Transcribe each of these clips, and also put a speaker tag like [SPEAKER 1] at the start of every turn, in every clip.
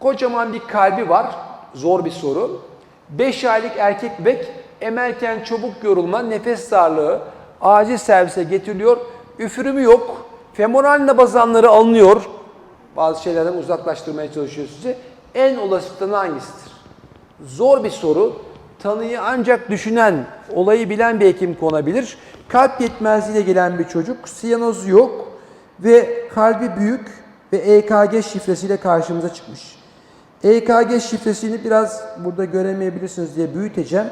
[SPEAKER 1] Kocaman bir kalbi var. Zor bir soru. 5 aylık erkek bebek emerken çabuk yorulma, nefes darlığı, acil servise getiriliyor. Üfürümü yok. Femoral nabazanları alınıyor. Bazı şeylerden uzaklaştırmaya çalışıyor sizi. En olası tanı hangisidir? Zor bir soru. Tanıyı ancak düşünen, olayı bilen bir hekim konabilir. Kalp yetmezliğiyle gelen bir çocuk, siyanozu yok ve kalbi büyük ve EKG şifresiyle karşımıza çıkmış. EKG şifresini biraz burada göremeyebilirsiniz diye büyüteceğim.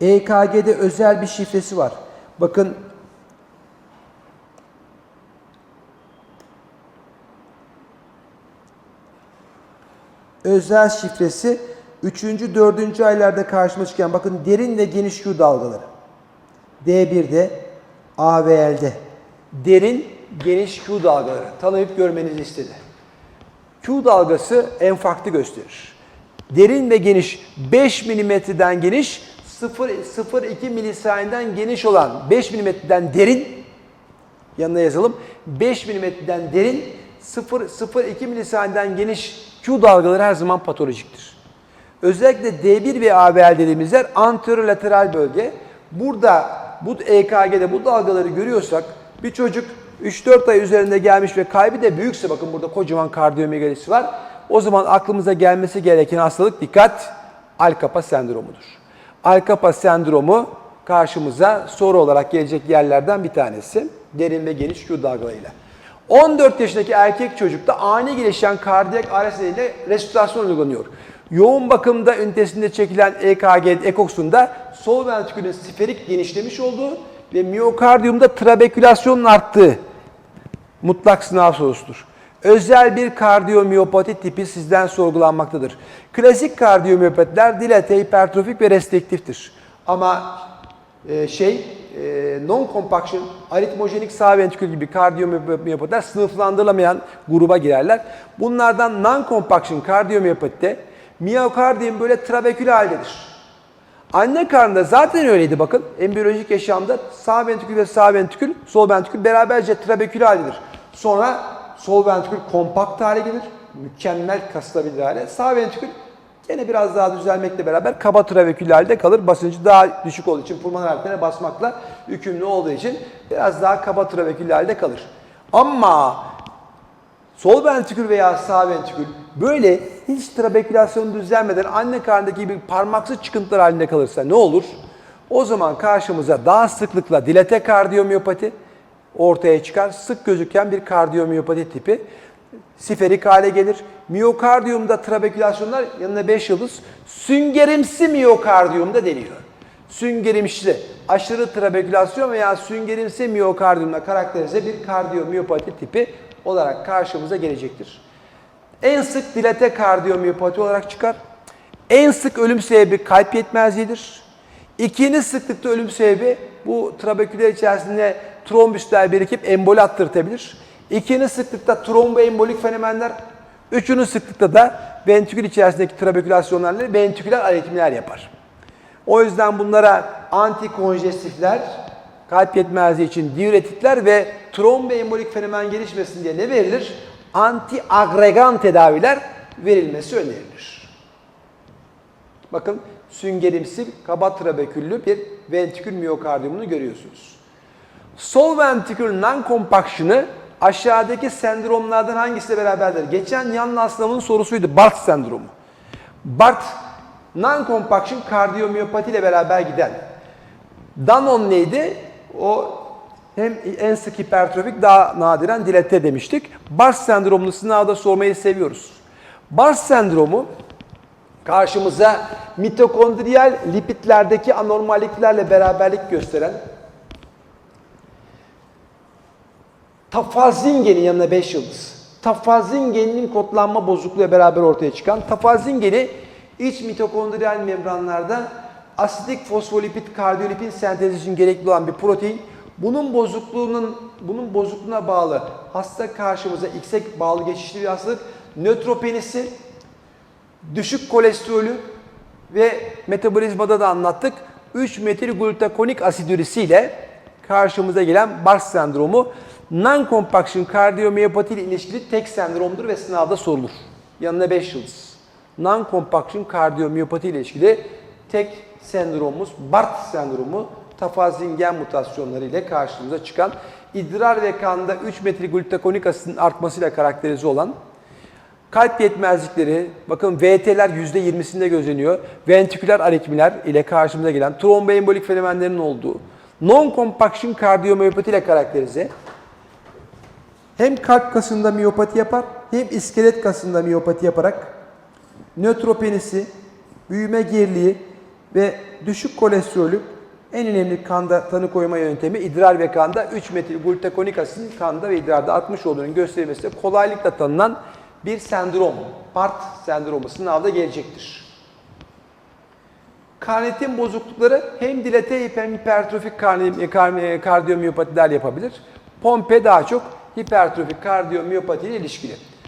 [SPEAKER 1] EKG'de özel bir şifresi var. Bakın özel şifresi 3. 4. aylarda karşıma çıkan bakın derin ve geniş Q dalgaları. D1'de, AVL'de. Derin, geniş Q dalgaları. Tanıyıp görmenizi istedi. Q dalgası enfarktı gösterir. Derin ve geniş 5 milimetreden geniş 0,02 milisaniyeden geniş olan 5 milimetreden derin yanına yazalım. 5 milimetreden derin 0,02 milisaniyeden geniş Q dalgaları her zaman patolojiktir. Özellikle D1 ve AVL dediğimiz yer anterolateral bölge. Burada bu EKG'de bu dalgaları görüyorsak bir çocuk 3-4 ay üzerinde gelmiş ve kaybı da büyükse bakın burada kocaman kardiyomegalisi var. O zaman aklımıza gelmesi gereken hastalık dikkat Alkapa sendromudur. Alkapa sendromu karşımıza soru olarak gelecek yerlerden bir tanesi. Derin ve geniş Q dalgalarıyla. 14 yaşındaki erkek çocukta ani gelişen kardiyak arrest nedeniyle resüsitasyon uygulanıyor. Yoğun bakımda ünitesinde çekilen EKG ekoksunda sol ventrikülün siferik genişlemiş olduğu ve miyokardiyumda trabekülasyonun arttığı mutlak sınav sorusudur. Özel bir kardiyomiyopati tipi sizden sorgulanmaktadır. Klasik kardiyomiyopatiler dilate, hipertrofik ve restriktiftir. Ama e, şey e, non-compaction, aritmojenik sağ ventrikül gibi kardiyomiyopatiler sınıflandırılamayan gruba girerler. Bunlardan non-compaction kardiyomiyopatide miyokardiyum böyle trabekül haldedir. Anne karnında zaten öyleydi bakın. Embriyolojik yaşamda sağ ventrikül ve sağ ventrikül, sol ventrikül beraberce trabekül haldedir. Sonra sol ventrikül kompakt hale gelir. Mükemmel kasılabilir hale. Sağ ventrikül gene biraz daha düzelmekle beraber kaba trabekül halde kalır. Basıncı daha düşük olduğu için pulmoner arterine basmakla yükümlü olduğu için biraz daha kaba trabekül halde kalır. Ama sol ventrikül veya sağ ventrikül böyle hiç trabekülasyon düzelmeden anne karnındaki gibi parmaksız çıkıntılar halinde kalırsa ne olur? O zaman karşımıza daha sıklıkla dilate kardiyomiyopati ortaya çıkar. Sık gözüken bir kardiyomiyopati tipi. Siferik hale gelir. Miyokardiyumda trabekülasyonlar yanına 5 yıldız. Süngerimsi miyokardiyumda deniyor. Süngerimsi, aşırı trabekülasyon veya süngerimsi miyokardiyumla karakterize bir kardiyomiyopati tipi olarak karşımıza gelecektir. En sık dilate kardiyomiyopati olarak çıkar. En sık ölüm sebebi kalp yetmezliğidir. İkinci sıklıkta ölüm sebebi bu trabeküler içerisinde trombüsler birikip emboli attırtabilir. İkinci sıklıkta tromboembolik fenomenler, üçüncü sıklıkta da ventrikül içerisindeki trabekülasyonlarla ventriküler aritmiler yapar. O yüzden bunlara antikonjestifler, kalp yetmezliği için diüretikler ve tromboembolik fenomen gelişmesin diye ne verilir? Antiagregan tedaviler verilmesi önerilir. Bakın süngerimsi kaba trabeküllü bir ventrikül miyokardiyumunu görüyorsunuz. Sol ventrikül non-compaction'ı aşağıdaki sendromlardan hangisiyle beraberdir? Geçen yan hastamın sorusuydu Bart sendromu. Bart non-compaction kardiyomiyopati ile beraber giden. Danon neydi? O hem en sık hipertrofik daha nadiren dilate demiştik. Bart sendromunu sınavda sormayı seviyoruz. Bart sendromu karşımıza mitokondriyal lipidlerdeki anormalliklerle beraberlik gösteren tafazin geni yanına 5 yıldız. Tafazin geninin kodlanma bozukluğuyla beraber ortaya çıkan tafazin geni iç mitokondriyal membranlarda asidik fosfolipid kardiyolipin sentezi için gerekli olan bir protein. Bunun bozukluğunun bunun bozukluğuna bağlı hasta karşımıza X'e bağlı geçişli bir hastalık. Nötropenisi, düşük kolesterolü ve metabolizmada da anlattık. 3 metil glutakonik asidürisi ile karşımıza gelen Bart sendromu Non-compaction kardiyomiyopati ile ilişkili tek sendromdur ve sınavda sorulur. Yanına 5 yıldız. Non-compaction kardiyomiyopati ile ilişkili tek sendromumuz Bart sendromu tafazin gen mutasyonları ile karşımıza çıkan idrar ve kanda 3 metilglutakonik asitin artmasıyla karakterize olan Kalp yetmezlikleri, bakın VT'ler %20'sinde gözleniyor. Ventriküler aritmiler ile karşımıza gelen tromboembolik fenomenlerin olduğu non-compaction kardiyomiyopati ile karakterize. Hem kalp kasında miyopati yapar, hem iskelet kasında miyopati yaparak nötropenisi, büyüme geriliği ve düşük kolesterolü en önemli kanda tanı koyma yöntemi idrar ve kanda 3 metil glutakonik asitin kanda ve idrarda 60 olduğunun gösterilmesi kolaylıkla tanınan bir sendrom. PART sendromu sınavda gelecektir. Karnitin bozuklukları hem dilate hem hipertrofik kardiyomiyopatiler yapabilir. Pompe daha çok hipertrofik kardiyomiyopati ile ilişkili.